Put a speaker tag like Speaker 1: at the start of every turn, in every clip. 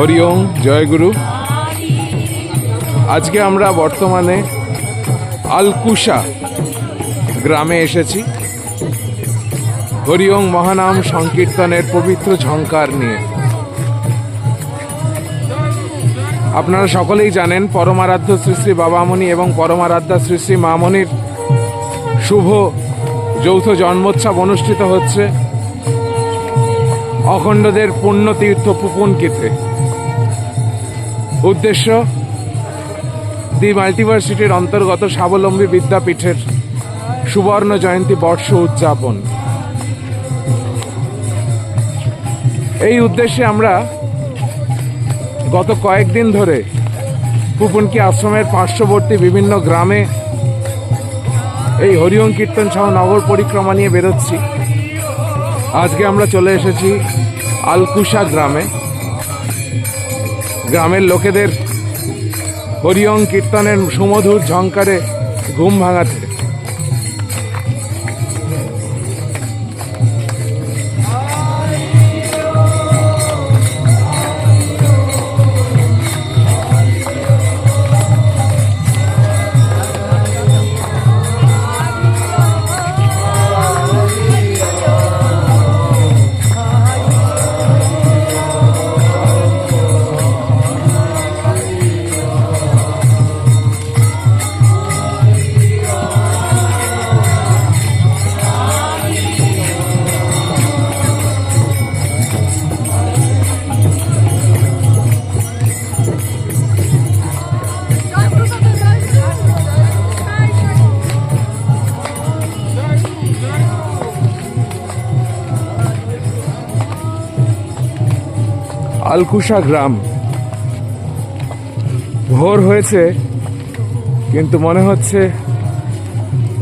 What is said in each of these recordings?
Speaker 1: হরি ওম, জয় গুরু। আজকে আমরা বর্তমানে আলকুশা গ্রামে এসেছি। হরি ওম মহানাম সংকীর্তনের পবিত্র ঝঙ্কার নিয়ে। আপনারা সকলেই জানেন পরমারাধ্য শ্রী শ্রী বাবামণি এবং পরমারাধ্যা শ্রী শ্রী মামনির শুভ যৌথ জন্মোৎসব অনুষ্ঠিত হচ্ছে অখণ্ডদের পুণ্যতীর্থ পুপুনকিতে উদ্দেশ্য দি মাল্টিভার্সিটির অন্তর্গত স্বাবলম্বী বিদ্যাপীঠের সুবর্ণ জয়ন্তী বর্ষ উদযাপন। এই উদ্দেশ্যে আমরা গত কয়েকদিন ধরে পুপুনকি আশ্রমের পার্শ্ববর্তী বিভিন্ন গ্রামে এই হরিওম কীর্তন সহ নগর পরিক্রমা নিয়ে বেরোচ্ছি। আজকে আমরা চলে এসেছি আলকুশা গ্রামে। গ্রামের লোকেদের হরিয়ং কীর্তনের সুমধুর ঝঙ্কারে ঘুম ভাঙাতে। আলকুশা গ্রাম। ভোর হয়েছে, কিন্তু মনে হচ্ছে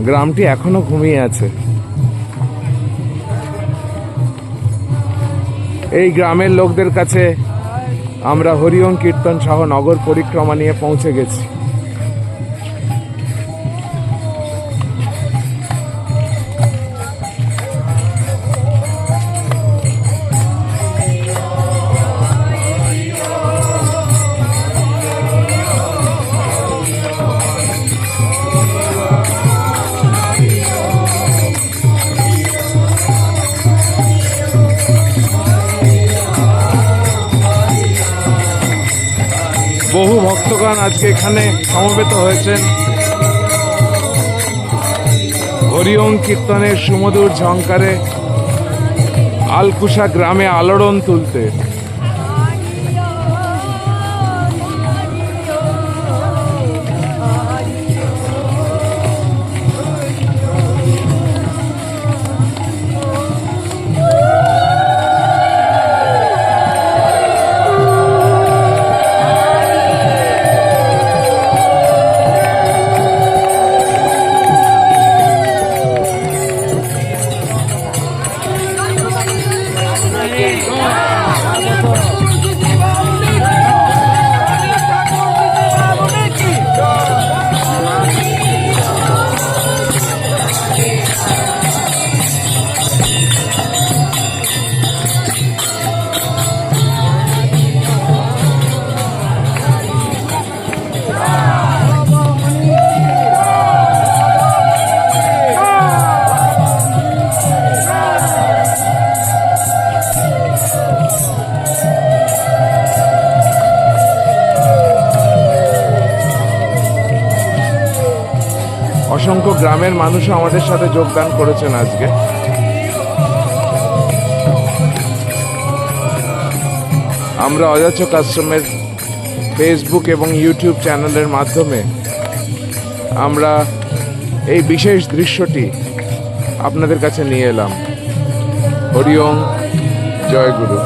Speaker 1: গ্রামটি এখনও ঘুমিয়ে আছে। এই গ্রামের লোকদের কাছে আমরা হরিওম কীর্তন সহ নগর পরিক্রমা নিয়ে পৌঁছে গেছি। বহু ভক্তগণ আজকে এখানে সমবেত হয়েছেন। হরিওম কীর্তনের সুমধুর ঝঙ্কারে আলকুশা গ্রামে আলোড়ন তুলতে। 네. 어. 아, অসংখ্য গ্রামের মানুষও আমাদের সাথে যোগদান করেছেন আজকে। আমরা অযাচক আশ্রমের ফেসবুক এবং ইউটিউব চ্যানেলের মাধ্যমে আমরা এই বিশেষ দৃশ্যটি আপনাদের কাছে নিয়ে এলাম। হরিওম, জয় গুরু।